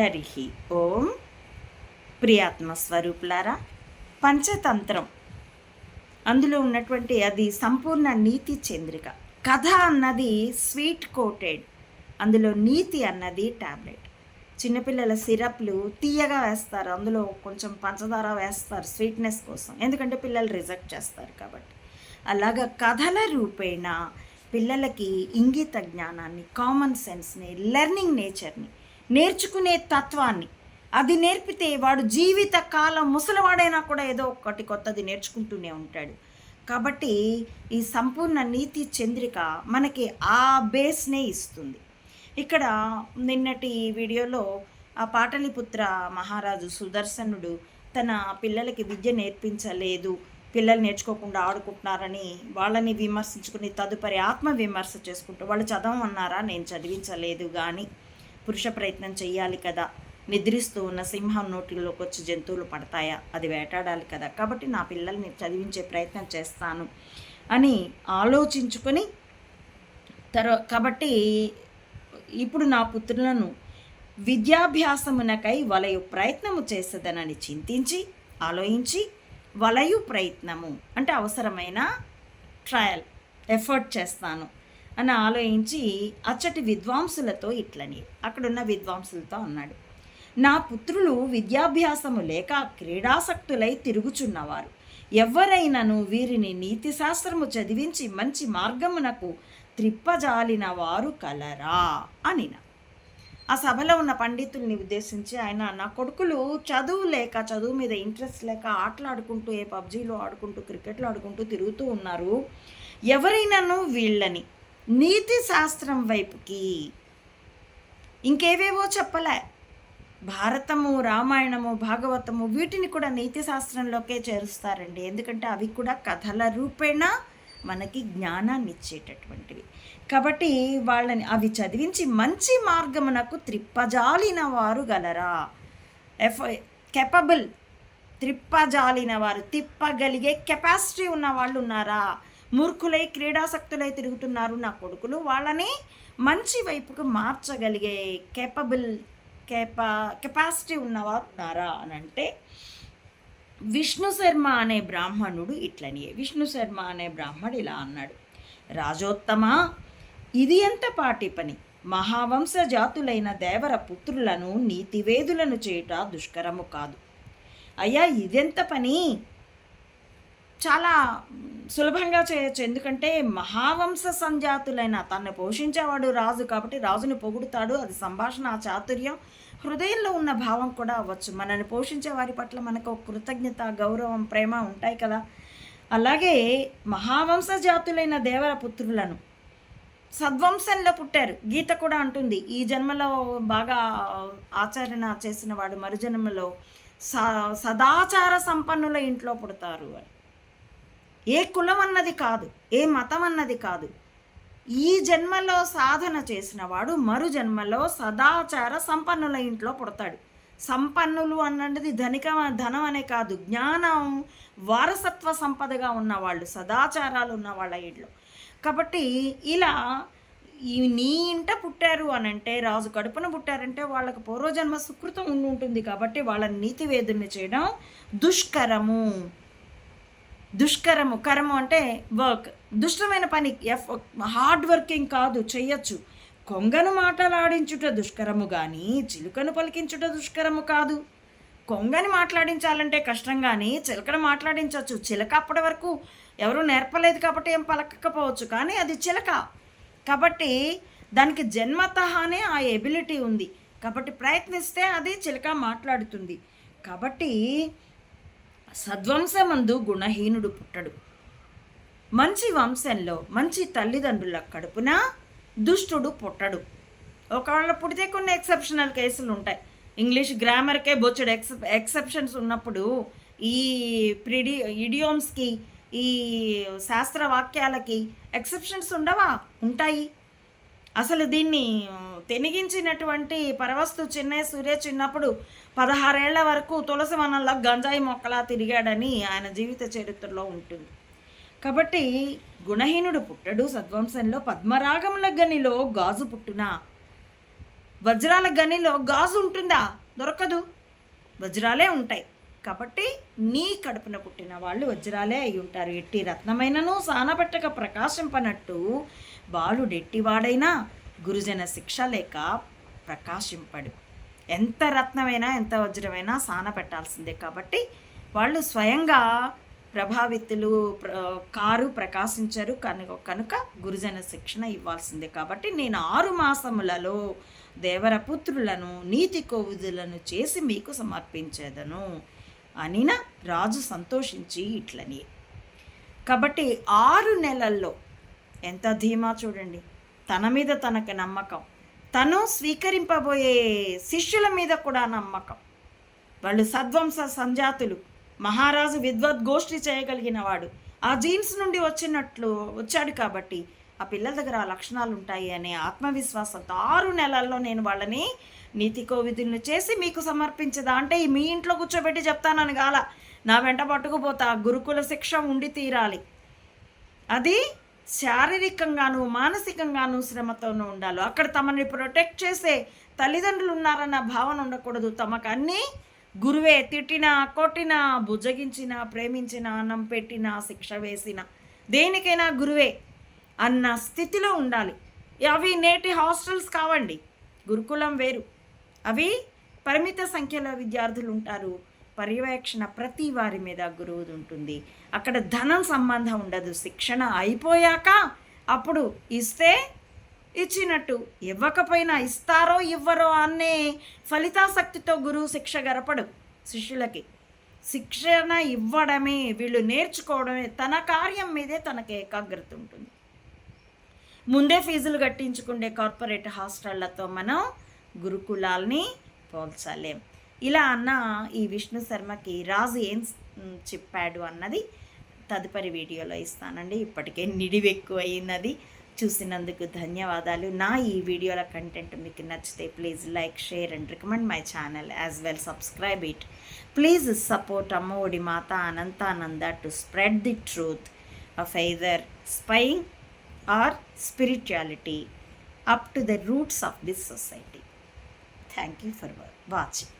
హరి ఓం. ప్రియాత్మ స్వరూపులారా పంచతంత్రం. అందులో ఉన్నటువంటి అది సంపూర్ణ నీతి చంద్రిక. కథ అన్నది స్వీట్ కోటెడ్. అందులో నీతి అన్నది టాబ్లెట్. చిన్నపిల్లల సిరప్లు తీయగా వేస్తారు. అందులో కొంచెం పంచదార వేస్తారు స్వీట్నెస్ కోసం. ఎందుకంటే పిల్లలు రిజెక్ట్ చేస్తారు కాబట్టి. అలాగా కథల రూపేణ పిల్లలకి ఇంగిత జ్ఞానాన్ని కామన్ సెన్స్ని లెర్నింగ్ నేచర్ని నేర్చుకునే తత్వాన్ని. అది నేర్పితే వాడు జీవిత కాలం ముసలివాడైనా కూడా ఏదో ఒకటి కొత్తది నేర్చుకుంటూనే ఉంటాడు. కాబట్టి ఈ సంపూర్ణ నీతి చంద్రిక మనకి ఆ బేస్నే ఇస్తుంది. ఇక్కడ నిన్నటి వీడియోలో ఆ పాటలిపుత్ర మహారాజు సుదర్శనుడు తన పిల్లలకి విద్య నేర్పించలేదు పిల్లలు నేర్చుకోకుండా ఆడుకుంటున్నారని వాళ్ళని విమర్శించుకుని తదుపరి ఆత్మ విమర్శ చేసుకుంటూ వాళ్ళు చదవమన్నారా? నేను చదివించలేదు కానీ పురుష ప్రయత్నం చేయాలి కదా. నిద్రిస్తూ ఉన్న సింహం నోటిలోకి వచ్చి జంతువులు పడతాయా? అది వేటాడాలి కదా. కాబట్టి నా పిల్లల్ని చదివించే ప్రయత్నం చేస్తాను అని ఆలోచించుకొని తర్వా కాబట్టి ఇప్పుడు నా పుత్రులను విద్యాభ్యాసమునకై వలయు ప్రయత్నము చేసేదనని చింతించి ఆలోచించి వలయు ప్రయత్నము అంటే అవసరమైన ట్రయల్ ఎఫర్ట్ చేస్తాను. అని ఆలోచించి అచ్చటి విద్వాంసులతో ఇట్లని. అక్కడున్న విద్వాంసులతో అన్నాడు. నా పుత్రులు విద్యాభ్యాసము లేక క్రీడాసక్తులై తిరుగుచున్నవారు. ఎవరైనను వీరిని నీతి శాస్త్రము చదివించి మంచి మార్గమునకు త్రిప్పజాలిన వారు కలరా అనిన. ఆ సభలో ఉన్న పండితుల్ని ఉద్దేశించి ఆయన నా కొడుకులు చదువు లేక చదువు మీద ఇంట్రెస్ట్ లేక ఆటలాడుకుంటూ ఏ పబ్జీలో ఆడుకుంటూ క్రికెట్లో ఆడుకుంటూ తిరుగుతూ ఉన్నారు. ఎవరైనాను వీళ్ళని నీతి శాస్త్రం వైపుకి ఇంకేవేవో చెప్పలే. భారతము రామాయణము భాగవతము వీటిని కూడా నీతి శాస్త్రంలోకే చేరుస్తారండి. ఎందుకంటే అవి కూడా కథల రూపేణ మనకి జ్ఞానాన్ని ఇచ్చేటటువంటివి. కాబట్టి వాళ్ళని అవి చదివించి మంచి మార్గమునకు త్రిప్పజాలిన వారు గలరా. ఎఫ్ కెపబుల్ త్రిప్పజాలిన వారు తిప్పగలిగే కెపాసిటీ ఉన్న వాళ్ళు ఉన్నారా? మూర్ఖులై క్రీడాసక్తులై తిరుగుతున్నారు నా కొడుకులు. వాళ్ళని మంచి వైపుకు మార్చగలిగే కేపబుల్ కెపా కెపాసిటీ ఉన్నవారు ఉన్నారా అని అంటే విష్ణు శర్మ అనే బ్రాహ్మణుడు ఇట్లనియే విష్ణు శర్మ అనే బ్రాహ్మడు ఇలా అన్నాడు. రాజోత్తమ ఇది ఎంత పాటి పని? మహావంశ జాతులైన దేవర పుత్రులను నీతివేదులను చేయుట దుష్కరము కాదు. అయ్యా ఇదెంత పని? చాలా సులభంగా చేయొచ్చు. ఎందుకంటే మహావంశ సంజాతులైన తన్ను పోషించేవాడు రాజు కాబట్టి రాజుని పొగుడుతాడు. అది సంభాషణ చాతుర్యం హృదయంలో ఉన్న భావం కూడా అవ్వచ్చు. మనల్ని పోషించే వారి పట్ల మనకు కృతజ్ఞత గౌరవం ప్రేమ ఉంటాయి కదా. అలాగే మహావంశ జాతులైన దేవర పుత్రులను సద్వంశంలో పుట్టారు. గీత కూడా అంటుంది ఈ జన్మలో బాగా ఆచరణ చేసిన వాడు మరుజన్మలో స సదాచార సంపన్నుల ఇంట్లో పుడతారు అని. ఏ కులం అన్నది కాదు ఏ మతం అన్నది కాదు. ఈ జన్మలో సాధన చేసిన వాడు మరు జన్మలో సదాచార సంపన్నుల ఇంట్లో పుడతాడు. సంపన్నులు అన్నది ధనిక ధనం అనే కాదు జ్ఞానం వారసత్వ సంపదగా ఉన్నవాళ్ళు సదాచారాలు ఉన్న వాళ్ళ ఇంట్లో. కాబట్టి ఇలా ఈ నీ ఇంట పుట్టారు అని అంటే రాజు కడుపున పుట్టారంటే వాళ్ళకు పూర్వజన్మ సుకృతం ఉండి ఉంటుంది కాబట్టి వాళ్ళని నీతివేదుని చేయడం దుష్కరము. దుష్కరము కరము అంటే వర్క్. దుష్టమైన పని ఎఫ్ హార్డ్ వర్కింగ్ కాదు చెయ్యొచ్చు. కొంగను మాటలాడించుట దుష్కరము కానీ చిలుకను పలికించుట దుష్కరము కాదు. కొంగని మాట్లాడించాలంటే కష్టం కానీ చిలకను మాట్లాడించవచ్చు చిలక అప్పటి వరకు ఎవరు నేర్పలేదు కాబట్టి ఏం పలకకపోవచ్చు కానీ అది చిలక. కాబట్టి దానికి జన్మతహానే ఆ ఎబిలిటీ ఉంది. కాబట్టి ప్రయత్నిస్తే అది చిలక మాట్లాడుతుంది. కాబట్టి సద్వంశమందు గుణహీనుడు పుట్టడు. మంచి వంశంలో మంచి తల్లిదండ్రుల కడుపున దుష్టుడు పుట్టడు. ఒకవేళ పుడితే కొన్ని ఎక్సెప్షనల్ కేసులు ఉంటాయి. ఇంగ్లీష్ గ్రామర్కే బొచ్చడు ఎక్సె ఎక్సెప్షన్స్ ఉన్నప్పుడు ఈ ప్రిడి ఇడియోమ్స్కి ఈ శాస్త్ర వాక్యాలకి ఎక్సెప్షన్స్ ఉండవా? ఉంటాయి. అసలు దీన్ని తెనిగించినటువంటి పరవస్తు చిన్నయ్య సూర్య చిన్నప్పుడు పదహారేళ్ళ వరకు తులసి వనంలో గంజాయి మొక్కలా తిరిగాడని ఆయన జీవిత చరిత్రలో ఉంటుంది. కాబట్టి గుణహీనుడు పుట్టడు సద్వంశంలో పద్మరాగముల గనిలో గాజు పుట్టునా? వజ్రాల గనిలో గాజు ఉంటుందా? దొరకదు. వజ్రాలే ఉంటాయి. కాబట్టి నీ కడుపున పుట్టిన వాళ్ళు వజ్రాలే అయి ఉంటారు. ఎట్టి రత్నమైనను సానబట్టక ప్రకాశింపనట్టు బాలుడెట్టివాడైనా గురుజన శిక్ష లేక ప్రకాశింపడు. ఎంత రత్నమైనా ఎంత వజ్రమైనా సాన పెట్టాల్సిందే కాబట్టి వాళ్ళు స్వయంగా ప్రభావితులు ప్ర కారు ప్రకాశించరు. కనుక కనుక గురుజన శిక్షణ ఇవ్వాల్సిందే కాబట్టి నేను ఆరు మాసములలో దేవరపుత్రులను నీతి కోవిదులను చేసి మీకు సమర్పించేదను. అనిన రాజు సంతోషించి ఇట్లని. కాబట్టి ఆరు నెలల్లో ఎంత ధీమా చూడండి. తన మీద తనకి నమ్మకం. తను స్వీకరింపబోయే శిష్యుల మీద కూడా నమ్మకం. వాళ్ళు సద్వంశ సంజాతులు. మహారాజు విద్వద్గోష్ఠి చేయగలిగిన వాడు. ఆ జీన్స్ నుండి వచ్చినట్లు వచ్చాడు కాబట్టి ఆ పిల్లల దగ్గర ఆ లక్షణాలు ఉంటాయి అనే ఆత్మవిశ్వాసంతో ఆరు నెలల్లో నేను వాళ్ళని నీతి కోవిధులను చేసి మీకు సమర్పించదా? అంటే మీ ఇంట్లో కూర్చోబెట్టి చెప్తానని కాల. నా వెంట పట్టుకుపోతా. గురుకుల శిక్ష ఉండి తీరాలి. అది శారీరకంగాను మానసికంగాను శ్రమతోనూ ఉండాలి. అక్కడ తమని ప్రొటెక్ట్ చేసే తల్లిదండ్రులు ఉన్నారన్న భావన ఉండకూడదు. తమకు అన్నీ గురువే తిట్టినా కొట్టినా బుజ్జగించినా ప్రేమించిన అన్నం పెట్టిన శిక్ష వేసిన దేనికైనా గురువే అన్న స్థితిలో ఉండాలి. అవి నేటి హాస్టల్స్ కావండి. గురుకులం వేరు. అవి పరిమిత సంఖ్యలో విద్యార్థులు ఉంటారు. పర్యవేక్షణ ప్రతి వారి మీద గురువుది ఉంటుంది. అక్కడ ధనం సంబంధం ఉండదు. శిక్షణ అయిపోయాక అప్పుడు ఇస్తే ఇచ్చినట్టు. ఇవ్వకపోయినా ఇస్తారో ఇవ్వరో అనే ఫలితాసక్తితో గురువు శిక్ష గరపడు శిష్యులకి. శిక్షణ ఇవ్వడమే వీళ్ళు నేర్చుకోవడమే తన కార్యం మీదే తనకి ఏకాగ్రత ఉంటుంది. ముందే ఫీజులు కట్టించుకుండే కార్పొరేట్ హాస్టళ్ళతో మనం గురుకులాల్ని పోల్చలేం. ఇలా అన్న ఈ విష్ణు శర్మకి రాజు ఏం చెప్పాడు అన్నది తదుపరి వీడియోలో ఇస్తానండి. ఇప్పటికే నిడివి ఎక్కువ చూసినందుకు ధన్యవాదాలు. నా ఈ వీడియోల కంటెంట్ మీకు నచ్చితే please like share and recommend my channel as well. Subscribe it. Please support Amma Vodi Mata Anantananda to spread the truth of either spying or spirituality up to the roots of this society. Thank you for watching.